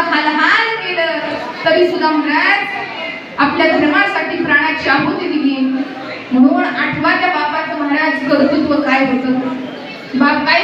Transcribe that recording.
जहालहाल केलं तरी सुद्धा महाराज आपल्या धर्मासाठी प्राणाची आहुती दिली. म्हणून आठवा त्या बापाचं महाराज कर्तृत्व काय होतं? बाप काय